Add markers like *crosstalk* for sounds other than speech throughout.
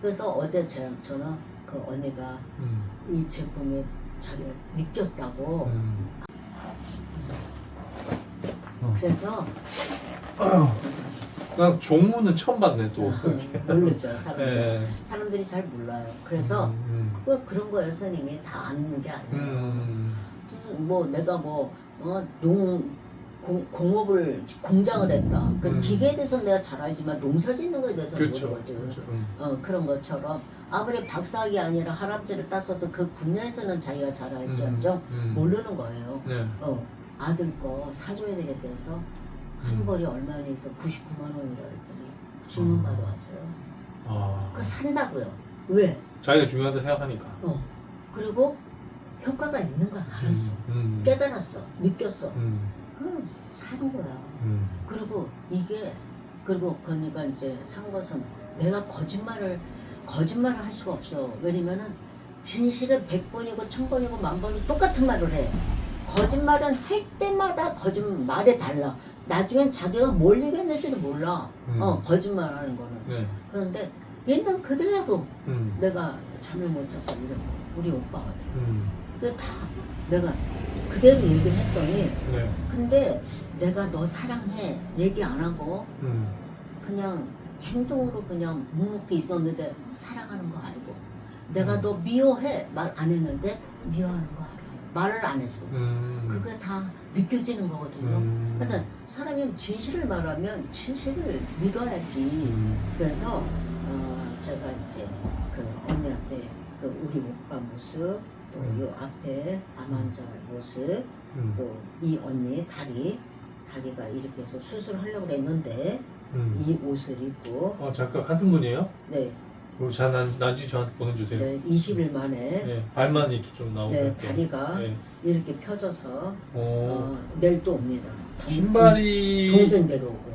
그래서 어제 제, 저는 그 언니가 음. 이 제품이 자기가 느꼈다고 음. 그래서 난 종무는 처음 봤네 또. *laughs* 모르죠 사람들 예. 사람들이 잘 몰라요 그래서 음. 그거 그런 거예요 선생님이 다 아는 게 아니에요 음. 뭐 내가 뭐 어, 농 공, 공업을 공장을 했다 그 음. 기계에 대해서 내가 잘 알지만 농사 짓는 거에 대해서 그렇죠. 모르거든 그렇죠. 음. 어, 그런 것처럼 아무리 박사학이 아니라 할아버지를 땄어도 그 분야에서는 자기가 잘 알지언정 음. 모르는 거예요. 네. 어, 아들 거 사줘야 되겠다 해서 한 음. 벌이 얼마니 해서 99만 원이라 했더니 주문 음. 받아왔어요. 아. 그거 산다고요. 왜? 자기가 중요하다 생각하니까. 어. 그리고 효과가 있는 걸 알았어. 음. 깨달았어. 느꼈어. 음. 사는 거야. 음. 그리고 이게 그리고 건이가 이제 산 것은 내가 거짓말을 거짓말을 할 수가 없어. 왜냐면은 진실은 100번이고 1000번이고 만번이고 똑같은 말을 해. 거짓말은 할 때마다 거짓말에 달라. 나중엔 자기가 뭘 얘기했는지도 몰라. 음. 어, 거짓말 하는 거는. 네. 그런데 얘는 그대로 음. 내가 잠을 못 자서 이런 거. 우리 오빠거든. 음. 근데 다 내가 그대로 얘기를 했더니 네. 근데 내가 너 사랑해 얘기 안 하고 음. 그냥 행동으로 그냥 묵묵히 있었는데 사랑하는 거 알고 내가 음. 너 미워해 말 안 했는데 미워하는 거 알아요 말을 안 했어 음. 그게 다 느껴지는 거거든요 음. 근데 사람이 진실을 말하면 진실을 믿어야지 음. 그래서 어, 제가 이제 그 언니한테 그 우리 오빠 모습 또 음. 요 앞에 암환자 모습 음. 또 이 언니 다리 다리가 이렇게 해서 수술하려고 했는데 음. 이 옷을 입고 어, 잠깐 같은 분이에요? 네, 그럼 자, 난, 나중에 저한테 보내주세요. 네 20일 만에 네. 발만 이렇게 좀 나오고. 네. 다리가 네. 이렇게 펴져서 어. 어, 내일 또 옵니다. 동- 신발이. 동생 데려오고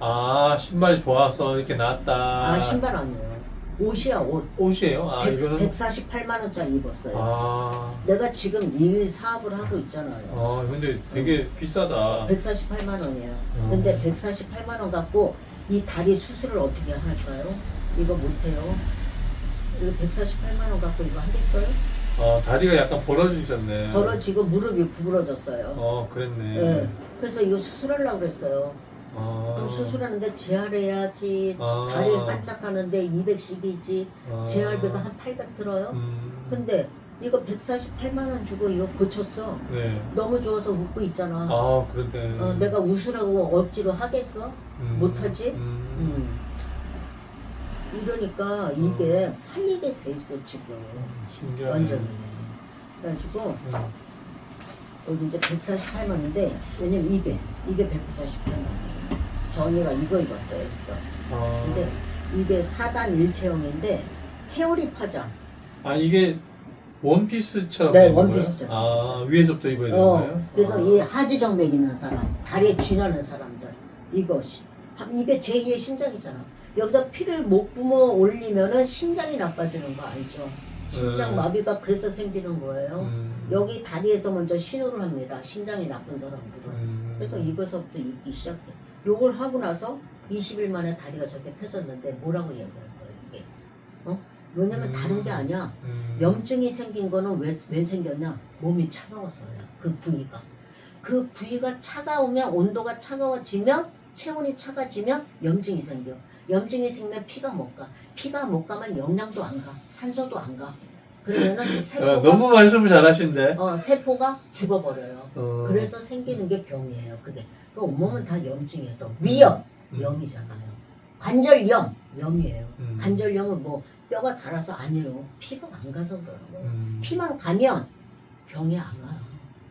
아, 신발이 좋아서 이렇게 나왔다. 아 신발 아니에요. 옷이야 옷. 옷이에요? 아, 100, 이거는. 148만 원짜리 입었어요. 아. 내가 지금 이 사업을 하고 있잖아요. 아, 근데 되게 비싸다. 148만 원이에요. 어. 근데 148만 원 갖고 이 다리 수술을 어떻게 할까요? 이거 못해요. 이거 148만 원 갖고 이거 하겠어요? 아, 다리가 약간 벌어지셨네. 벌어지고 무릎이 구부러졌어요. 어, 그랬네. 네. 그래서 이거 수술하려고 그랬어요. 아. 수술하는데 재활해야지. 아. 다리 반짝하는데 210이지. 아. 재활비가 한 800 들어요. 음. 근데 이거 148만 원 주고 이거 고쳤어. 네. 너무 좋아서 웃고 있잖아. 아, 그런데. 어, 내가 웃으라고 억지로 하겠어? 음. 못하지? 음. 음. 이러니까 이게 팔리게 돼 있어 지금 신기하네. 완전히. 그래가지고 음. 여기 이제 148만인데 왜냐면 이게 이게 148만. 저 언니가 이거 입었어요, 했어. 아. 근데 이게 4단 일체형인데 헤어리 파장. 아, 이게 원피스처럼 네, 되는? 원피스처럼 아, 위에서부터 입어야 되는 어, 거예요? 그래서 아. 이 하지 정맥 있는 사람, 다리에 쥐나는 사람들, 이것이. 이게 제2의 심장이잖아. 여기서 피를 못 뿜어 올리면은 심장이 나빠지는 거 알죠? 심장 네. 마비가 그래서 생기는 거예요. 음. 여기 다리에서 먼저 신호를 합니다. 심장이 나쁜 사람들은. 음. 그래서 이거서부터 입기 시작해. 요걸 하고 나서 20일 만에 다리가 저렇게 펴졌는데 뭐라고 얘기할 거야, 이게. 어? 왜냐면 음. 다른 게 아니야. 음. 염증이 생긴 거는 왜, 왜 생겼냐? 몸이 차가워서야. 그 부위가. 그 부위가 차가우면, 온도가 차가워지면, 체온이 차가지면 염증이 생겨. 염증이 생기면 피가 못 가. 피가 못 가면 영양도 안 가. 산소도 안 가. 그러면은 아, 세포가, 너무 말씀을 잘하신데. 어, 세포가 죽어버려요. 어. 그래서 생기는 게 병이에요. 그게. 그 온몸은 다 염증이어서. 위염, 음. 염이잖아요. 관절염, 염이에요. 음. 관절염은 뭐 뼈가 닳아서 아니에요. 피가 안 가서 그러고. 음. 피만 가면 병이 안 와요.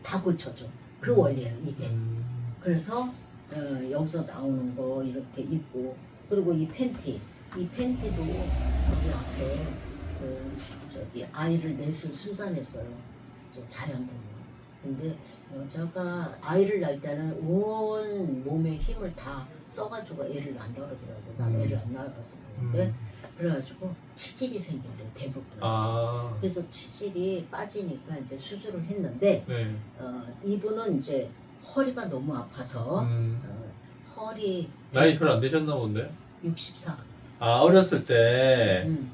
다 고쳐져. 그 음. 원리예요, 이게. 음. 그래서 어, 여기서 나오는 거 이렇게 입고 그리고 이 팬티, 이 팬티도 여기 앞에 그 저기 아이를 넷을 출산했어요. 저 자연분만. 근데 여자가 아이를 낳을 때는 온 몸의 힘을 다 써가지고 애를 낳는다 그러더라고. 난 음. 애를 안 낳아서 그런데 음. 그래가지고 치질이 생긴대 대부분. 아. 그래서 치질이 빠지니까 이제 수술을 했는데 네. 어, 이분은 이제 허리가 너무 아파서 음. 어, 허리 나이 별로 안 되셨나 본데? 64. 아, 어렸을 때. 음.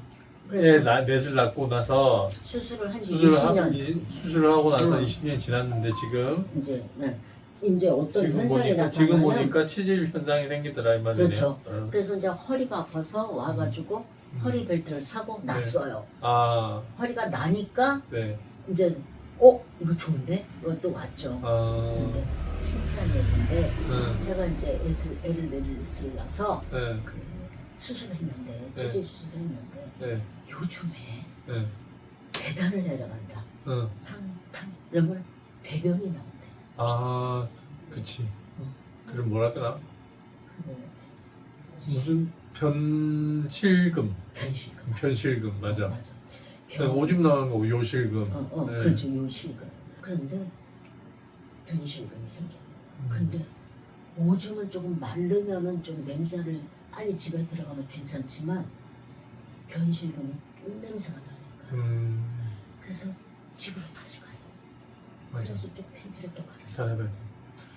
그래서 애 나, 넷을 낳고 나서 수술을 한 지 수술을 20년 하고, 이- 수술을 하고 나서 응. 20년 지났는데 지금 이제 네. 이제 어떤 지금 현상이 보니까 나타나면 지금 보니까 치질 현상이 생기더라 이 말이네요. 그렇죠. 어. 그래서 이제 허리가 아파서 와가지고 음. 허리 벨트를 사고 네. 났어요. 아, 허리가 나니까 네. 이제 어 이거 좋은데 이거 또 왔죠. 아, 근데 얘기인데 네. 제가 이제 애를 애를 낳아서 네. 그 수술했는데 치질 수술했는데 네. 요즘에 네. 계단을 내려간다. 응. 탕탕 이러면 배변이 나온대. 아, 그치. 응. 그럼 뭐라더라? 근데 무슨 변실금. 변실금. 변실금, 맞아. 맞아. 네, 오줌 나오는 거 요실금. 어, 어 네. 그렇죠 요실금. 그런데 변실금이 생겨. 음. 근데 오줌은 조금 마르면은 좀 냄새를 빨리 집에 들어가면 괜찮지만 변실금은 똥 냄새가 나니까. 음, 그래서 집으로 다시 가요. 맞아. 그래서 또 팬티를 또 갈아요.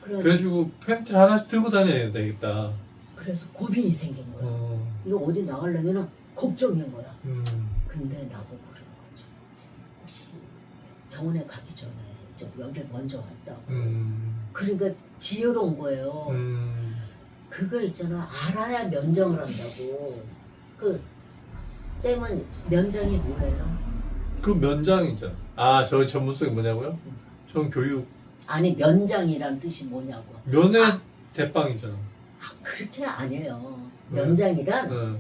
그래가지고 팬티 하나씩 들고 다녀야 되겠다. 그래서 고민이 생긴 거야. 어, 이거 어디 나가려면 걱정인 거야. 음, 근데 나보고 그러는 거죠. 혹시 병원에 가기 전에 저 여길 먼저 왔다고. 음, 그러니까 지혜로운 거예요. 음. 그거 있잖아. 알아야 면정을 한다고. 그 쌤은 면정이 뭐예요? 그 면장 있잖아. 아, 저 전문성이 뭐냐고요? 전 교육. 아니 면장이란 뜻이 뭐냐고. 면회 아. 대빵이잖아. 아, 그렇게 아니에요. 네. 면장이란 응.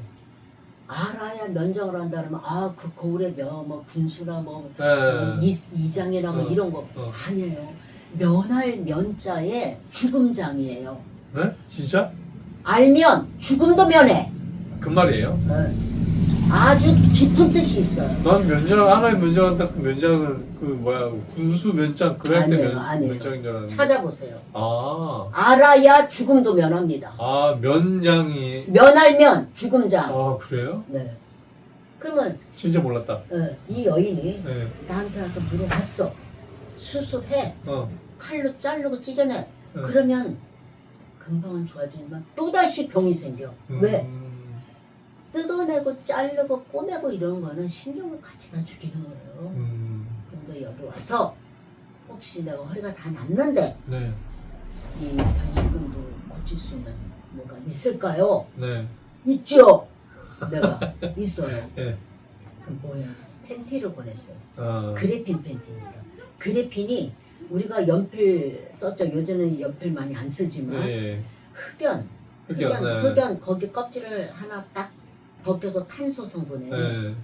알아야 면장을 한다 그러면 아 그 거울에 면, 뭐 군수나 뭐 네. 어, 이, 이장이나 뭐 어, 이런 거 어. 아니에요. 면할 면자에 죽음장이에요. 네? 진짜? 알면 죽음도 면해. 그 말이에요? 네. 아주 깊은 뜻이 있어요. 난 면장, 하나의 면장한다. 그 면장은 그 뭐야, 군수 면장, 그럴 때 아니에요, 면, 아니에요. 면장인 줄 알았는데. 찾아보세요. 아, 알아야 죽음도 면합니다. 아, 면장이. 면알면 죽음장. 아, 그래요? 네. 그러면 진짜 몰랐다. 어, 이 여인이 네. 나한테 와서 물어봤어. 수술해. 어. 칼로 자르고 찢어내. 네. 그러면 금방은 좋아지지만 또다시 병이 생겨. 왜? 음, 뜯어내고 자르고 꼬매고 이런 거는 신경을 같이 다 죽이는 거예요. 음, 근데 여기 와서 혹시 내가 허리가 다 났는데 네. 이 변실금도 고칠 수 있는 뭐가 있을까요? 네. 있죠. 내가 *laughs* 있어요. 네. 그 뭐야? 팬티를 보냈어요. 아, 그래핀 팬티입니다. 그래핀이 우리가 연필 썼죠. 요즘은 연필 많이 안 쓰지만 네. 흑연, 흑연, 흑연, 네. 흑연 거기 껍질을 하나 딱 벗겨서 탄소 성분에 네.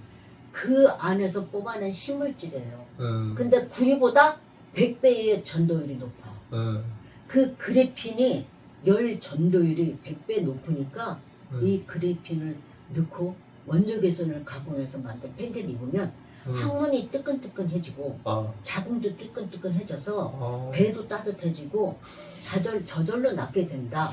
그 안에서 뽑아낸 식물질이에요. 음, 근데 구리보다 100배의 전도율이 높아. 음, 그 그래핀이 열 전도율이 100배 높으니까 음, 이 그래핀을 넣고 원적 개선을 가공해서 만든 팬티를 입으면 음. 항문이 뜨끈뜨끈해지고 아, 자궁도 뜨끈뜨끈해져서 아, 배도 따뜻해지고 자절 저절로 낫게 된다.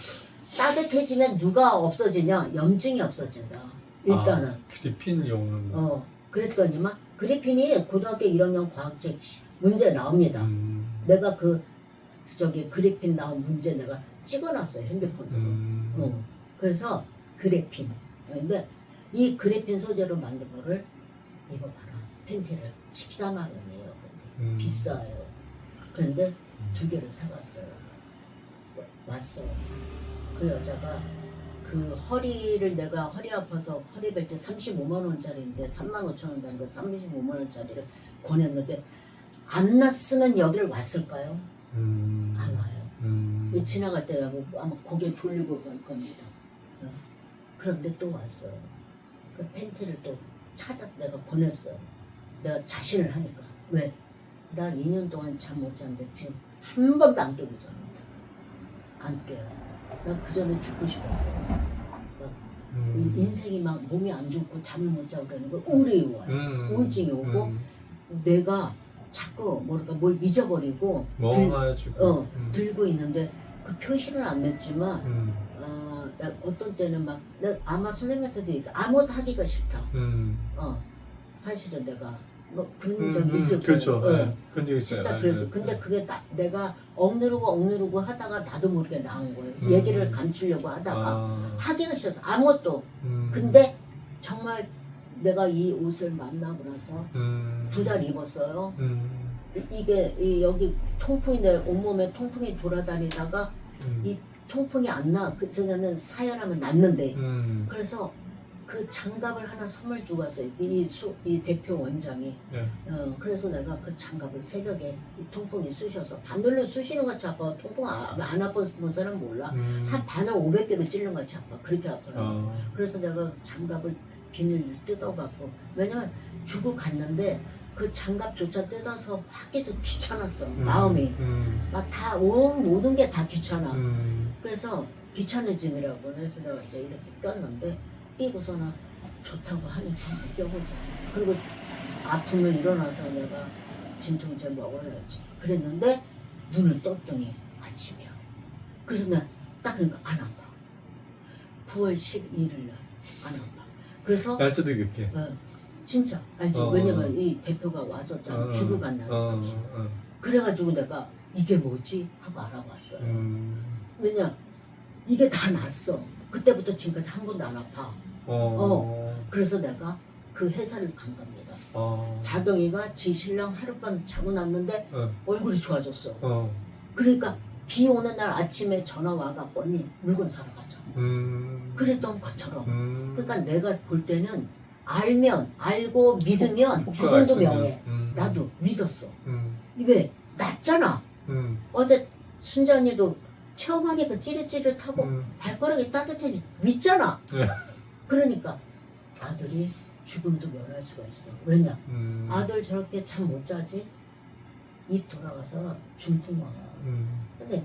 따뜻해지면 누가 없어지냐? 염증이 없어진다. 일단은 아, 그리핀 용. 어 그랬더니만 그래핀이 고등학교 1학년 과학책 문제 나옵니다. 음, 내가 그 저기 그래핀 나온 문제 내가 찍어놨어요 핸드폰으로. 음, 어, 그래서 그래핀. 근데 이 그래핀 소재로 만든 거를 입어봐라. 팬티를 14만 원이에요. 근데 음. 비싸요. 그런데 두 개를 사갔어요. 왔어요. 그 여자가 그 허리를 내가 허리 아파서 허리 벨트 35만 원짜리인데 3만 5천 원 되는 거 35만 원짜리를 권했는데 안 났으면 여기를 왔을까요? 음, 안 와요. 음, 이 지나갈 때 아마 고개를 돌리고 갈 겁니다. 어. 그런데 또 왔어요. 그 팬티를 또 찾아 내가 보냈어요. 내가 자신을 하니까 왜? 나 2년 동안 잠 못 잤는데 지금 한 번도 안 깨고 잡니다. 안 깨요. 나 그 전에 죽고 싶었어요. 음, 이 인생이 막 몸이 안 좋고 잠을 못 자고 그러는 거 우울이 와요. 음, 우울증이 오고 음, 내가 자꾸 뭐랄까 뭘 잊어버리고 들. 어, 음, 들고 있는데 그 표시를 안 냈지만 음, 어, 나 어떤 때는 막, 나 아마 선생님한테도 얘기, 아무것도 하기가 싫다. 음, 어, 사실은 내가, 뭐, 그런 음, 적이 음, 있을 거예요. 그렇죠. 어, 네, 그런 적 있어요. 진짜 네, 그래서, 네, 근데 네. 그게 나, 내가 억누르고 억누르고 하다가 나도 모르게 나온 거예요. 음. 얘기를 감추려고 하다가 아, 하기가 싫어서 아무것도. 음, 근데 정말 내가 이 옷을 만나고 나서 음. 두달 입었어요. 음. 이게 이 여기 통풍이 내 온몸에 통풍이 돌아다니다가 음. 이 통풍이 안 나. 그 전에는 사열하면 낫는데 음. 그래서 그 장갑을 하나 선물 주고 왔어요. 이, 수, 이 대표 원장이. 네. 어, 그래서 내가 그 장갑을 새벽에 이 통풍이 쑤셔서 바늘로 쑤시는 것이 아파. 통풍 안, 안 아파본 사람 몰라. 음. 한 바늘 500개로 찔른 것이 아파. 그렇게 아파요. 어. 그래서 내가 장갑을 비늘 뜯어갖고 왜냐면 주고 갔는데 그 장갑조차 뜯어서 하기도 귀찮았어. 음. 마음이. 음. 막다온 모든 게 다 귀찮아. 음. 그래서 귀차니즘이라고 해서 내가 이제 이렇게 꼈는데 끼고서는 좋다고 하니까 한번 껴보자. 그리고 아프면 일어나서 내가 진통제 먹어야지. 그랬는데 눈을 떴더니 아침이야. 그래서 내가 딱 그러니까 안 아파. 9월 11일 날안 아파. 그래서 날짜도 이렇게. 어, 진짜 알지? 어. 왜냐면 이 대표가 왔었잖아. 어. 주고 간 날. 어. 어. 그래가지고 내가 이게 뭐지? 하고 알아봤어요. 음. 왜냐 이게 다 났어. 그때부터 지금까지 한 번도 안 아파. 어. 그래서 내가 그 회사를 간 겁니다. 어. 자동이가 지 신랑 하룻밤 자고 났는데 어. 얼굴이 좋아졌어. 어. 그러니까 비 오는 날 아침에 전화 와갖고 언니 물건 사러 가자. 음. 그랬던 것처럼. 음. 그러니까 내가 볼 때는 알면 알고 믿으면 죽음도. 명예. 음. 나도 믿었어. 음. 왜? 낫잖아. 음. 어제 순자 언니도 체험하니까 찌릿찌릿하고 음. 발가락이 따뜻해지 믿잖아. 네. 그러니까 아들이 죽음도 면할 수가 있어. 왜냐? 음. 아들 저렇게 잠 못 자지? 입 돌아가서 중풍 와. 음. 근데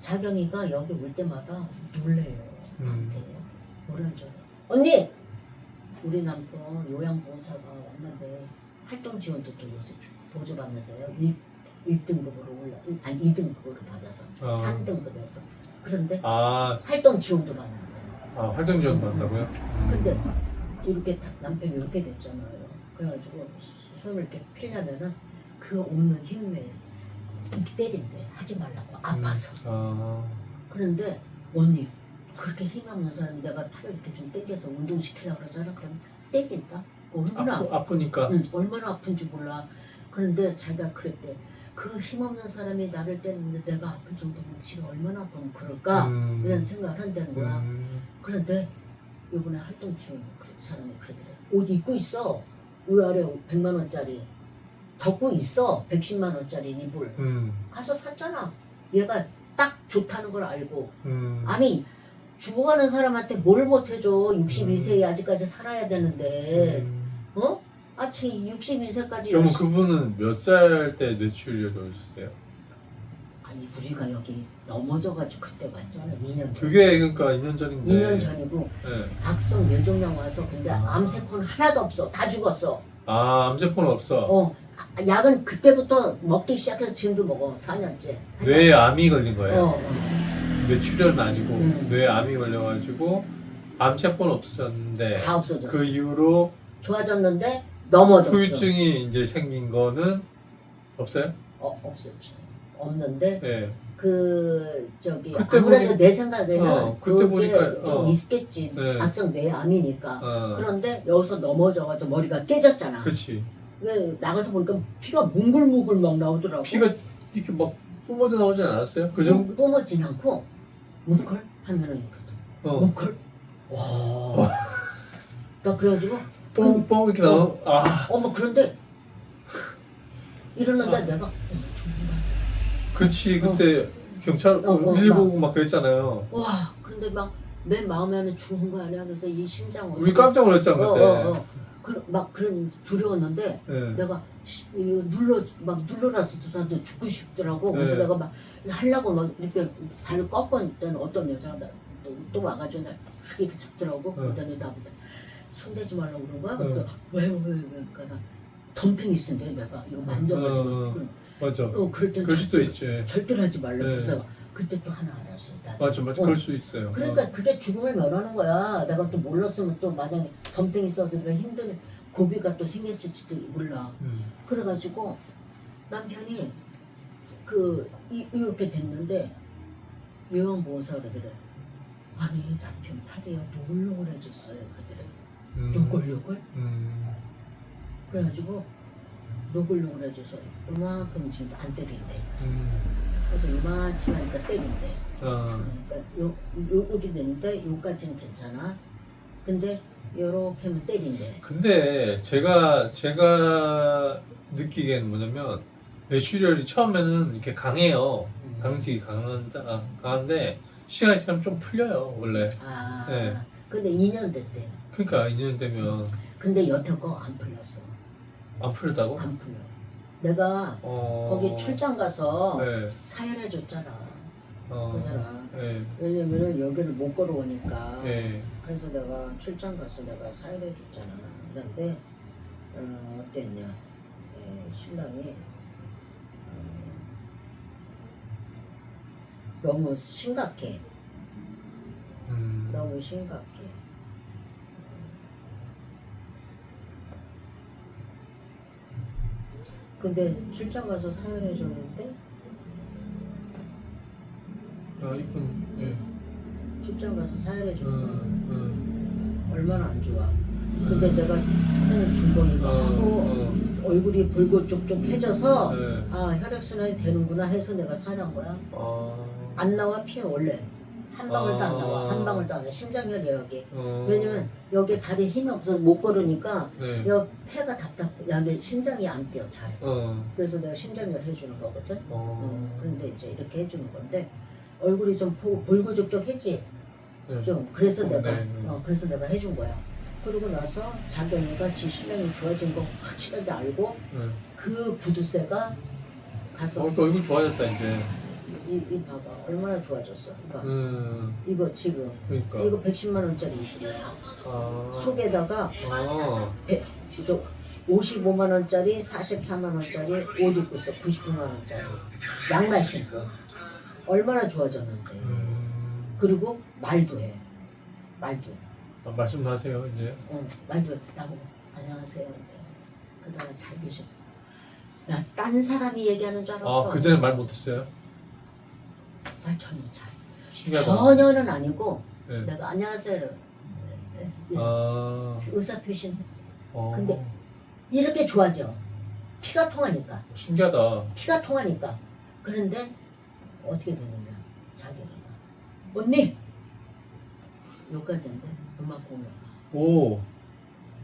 자경이가 여기 올 때마다 놀래요. 음. 나한테 줄 알아? 언니! 우리 남편 요양보호사가 왔는데 활동 지원도 또 요새 주- 보조받는데요. 1, 1등급으로 올라, 아니 2등급으로 받아서 어. 3등급에서. 그런데 아, 활동 지원도 받는데. 아 활동 지원 받는다고요? 근데 이렇게 다- 남편이 이렇게 됐잖아요. 그래가지고 손을 이렇게 피려면은 그 없는 힘에 이렇게 때린대. 하지 말라고. 아파서. 아. 그런데 언니 그렇게 힘 없는 사람이 내가 팔을 이렇게 좀 당겨서 운동시키려고 그러잖아. 그럼 땡긴다. 얼마나 아프, 아프니까. 응, 얼마나 아픈지 몰라. 그런데 자기가 그랬대. 그 힘없는 사람이 나를 때리는데 내가 아픈 정도면 지가 얼마나 아프면 그럴까? 음. 이런 생각을 한다는 거야. 음. 그런데 이번에 활동 지원 그 사람이 그러더래. 옷 입고 있어. 위아래 100만 원짜리. 덮고 있어. 110만 원짜리 이불. 음. 가서 샀잖아. 얘가 딱 좋다는 걸 알고. 음. 아니 죽어가는 사람한테 뭘 못해줘 62세에 아직까지 살아야 되는데 음. 어? 아참 62세까지 그러면 그분은 몇 살 때 뇌출혈이 오셨어요? 아니 우리가 여기 넘어져가지고 그때 왔잖아 2년 전 그게 그러니까 2년 전인데. 2년 전이고 네. 악성 뇌종양 와서 근데 암세포는 하나도 없어 다 죽었어 아, 암세포는 없어. 어 아, 약은 그때부터 먹기 시작해서 지금도 먹어 4년째 뇌에 암이 걸린 거예요. 어, 어, 뇌출혈은 아니고 음. 뇌에 암이 걸려가지고 암세포는 없어졌는데 다 없어졌어 그 이후로 좋아졌는데 넘어졌어 후유증이 이제 생긴 거는 없어요? 어, 없어 없어 없는데 네. 그 저기 그때 아무래도 보니- 내 생각에는 어, 그때 그게 보니까, 좀 어. 있겠지 네. 악성 뇌암이니까 어. 그런데 여기서 넘어져가지고 머리가 깨졌잖아 그렇지. 그 나가서 보니까 피가 뭉글뭉글 막 나오더라고 피가 이렇게 막 뿜어져 나오지 않았어요? 그 정도? 뿜- 뿜어진 않고 뭉클 하면은 어. 뭉클 와 나 그래가지고 뻥뻥 이렇게 나오. 아, 어머 그런데 이러는데 아. 내가 어, 그렇지. 그때 경찰 어, 어, 119 막 그랬잖아요. 와 그런데 막 내 마음에 안에 죽은 거 아니야 그래서 이 심장 우리 깜짝 놀랐잖아 어, 그때. 어, 어. 그, 막 그런 두려웠는데 네. 내가 시- 이거 눌러 막 눌러라서 나도 죽고 싶더라고. 그래서 네. 내가 막 하려고 막 이렇게 발을 꺾었더니 어떤 여자가 나, 또, 또 와가지고 날 이렇게 잡더라고. 네. 그러더니 나보다 손대지 말라고 그런 거야. 그래서 네. 왜왜 왜, 왜, 그러니까 나 덤탱이 쓴데 내가 이거 만져가지고. 어, 그- 맞아. 어, 그럴 땐 그럴 수도 절대- 있지. 절대로 하지 말라. 그래서 네. 내가 그때 또 하나 알았어. 나. 맞아, 맞아. 어. 그럴 수 있어요. 그러니까 그게 죽음을 면하는 거야. 내가 또 몰랐으면 또 만약에 덤탱이 써도 내가 힘든 고비가 또 생겼을지도 몰라. 어. 음. 그래가지고 남편이 그 이, 이렇게 됐는데 요양보호사가 그래. 아니 남편 팔이요 노을노을해졌어요 그들은. 음. 요글요글 음. 그래가지고 요글요글 해줘서 요만큼 지금 안 때린대 음. 그래서 요만치 하니까 때린대 아. 그러니까 요, 요, 이렇게 되는데 요까지는 괜찮아 근데 요렇게 하면 때린대 근데 제가 제가 느끼기에는 뭐냐면 뇌출혈이 처음에는 이렇게 강해요. 음. 강직이 강한다 강한데 시간이 지나면 좀 풀려요 원래. 아 네. 근데 2년 됐대 그러니까 2년 되면 근데 여태 거안 풀렸어 안 풀렸다고? 안 풀려 내가 어. 거기 출장 가서 네. 사연해 줬잖아 어. 그잖아 네. 왜냐면은 여기를 못 걸어오니까 네. 그래서 내가 출장 가서 내가 사연해 줬잖아 그런데 어, 어땠냐 예, 신랑이 어, 너무 심각해 음. 너무 심각해 근데 출장 가서 사연해 줬는데 아 이쁜. 예. 출장 가서 사연해 줬는데 음. 얼마나 안 좋아. 근데 내가 준거 음. 이거 어, 하고 어. 얼굴이 붉고 쪽쪽해져서 네. 아 혈액순환이 되는구나 해서 내가 사는 거야. 아. 안 나와 피 원래 한 방울도 안 아. 나와 한 방울도 안 나와 심장혈이 여기. 어. 왜냐면 여기 다리 힘이 없어서 못 걸으니까 네. 여 폐가 답답해. 여기 심장이 안 뛰어 잘. 어. 그래서 내가 심장혈 해주는 거거든. 어. 어, 그런데 이제 이렇게 해주는 건데 얼굴이 좀 보- 볼고족족했지. 네. 좀 그래서 어, 내가 네, 네. 어, 그래서 내가 해준 거야. 그러고 나서 자기가 지 신랑이 좋아진 거 확실하게 알고 네. 그 구두쇠가 가서 어, 또 얼굴 좋아졌다 이제. 이, 이 봐봐 얼마나 좋아졌어. 봐. 음. 이거 지금 그러니까. 이거 110만 원짜리 이거야. 아. 속에다가 아. 100, 저 55만 원짜리, 44만 원짜리 옷 입고 있어. 99만 원짜리 양말 신고 얼마나 좋아졌는데. 음. 그리고 말도 해. 말도. 아, 말씀도 하세요 이제. 어, 말도 나보고 안녕하세요 이제 그다음에 잘 계셨어 나 딴 사람이 얘기하는 줄 알았어 아, 그 전에 말 못했어요? 말 전혀 잘 신기하다. 전혀는 아니고 네. 내가 안녕하세요 네. 아. 의사 표시는 했어 어. 근데- 이렇게 좋아져 피가 통하니까 신기하다. 피가 통하니까 그런데 어떻게 되느냐 자기가 언니 여기까지 인데 음악 올라가 오.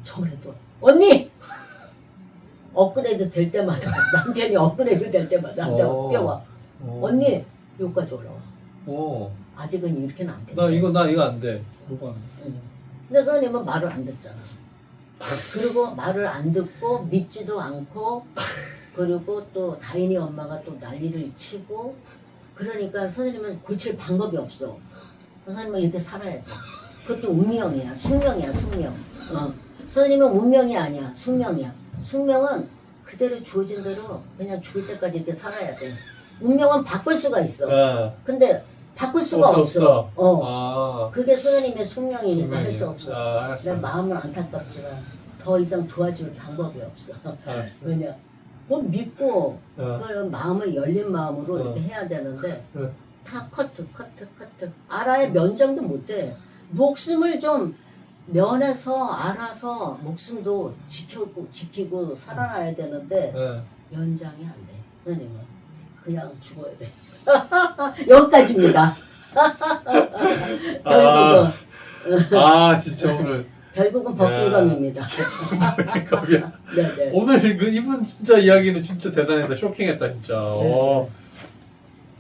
저번에 또 왔어. 언니! *laughs* 업그레이드 될 때마다 남편이 업그레이드 될 때마다 나한테 어. 뛰어와 어. 언니 여기까지 올라와 오. 아직은 이렇게는 안 돼. 나 이거 나 이거 안 돼. 이거 안 돼. 응. 근데 선생님은 말을 안 듣잖아. 그리고 말을 안 듣고 믿지도 않고 그리고 또 다인이 엄마가 또 난리를 치고 그러니까 선생님은 고칠 방법이 없어. 선생님은 이렇게 살아야 돼. 그것도 운명이야. 숙명이야, 숙명. 어. 선생님은 운명이 아니야. 숙명이야. 숙명은 그대로 주어진 대로 그냥 죽을 때까지 이렇게 살아야 돼. 운명은 바꿀 수가 있어. 아. 근데 바꿀 수가 없어. 없어. 어. 아. 그게 선생님의 숙명이니까 할 수. 없어. 아, 내 알았어. 마음은 안타깝지만 더 이상 도와줄 방법이 없어. 알았어. 왜냐? 뭐 믿고 어. 그걸 마음을 열린 마음으로 어. 이렇게 해야 되는데 어. 다 커트 커트 커트 알아야 면장도 못해. 목숨을 좀 면해서 알아서 목숨도 지키고 지키고 살아나야 되는데 네. 연장이 안 돼. 선생님은 그냥 죽어야 돼. *laughs* 여기까지입니다. 결국은 아 진짜 오늘 결국은 법규감입니다. 겁이야. 네네. 오늘 그 이분 진짜 이야기는 진짜 대단했다. 쇼킹했다 진짜. 어.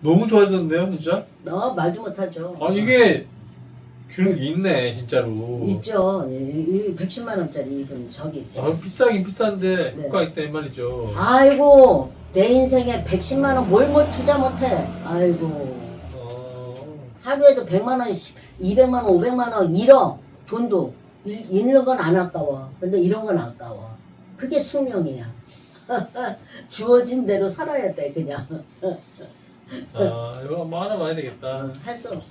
너무 좋아졌는데요, 진짜? 너 말도 못하죠. 아 이게 균이 있네, 진짜로. 있죠. 이, 이 110만 원짜리 이건 저기 있어요. 아, 비싸긴 비싼데 네. 효과 있다 이 말이죠. 아이고 내 인생에 110만 원 뭘 못 투자 못해. 아이고 어. 하루에도 100만 원, 200만 원, 500만 원, 1억 돈도 일- 잃는 건 안 아까워. 근데 이런 건 아까워. 그게 숙명이야. *laughs* 주어진 대로 살아야 돼 그냥. *laughs* 아 이거 한번 알아봐야 되겠다. 할 수 없어.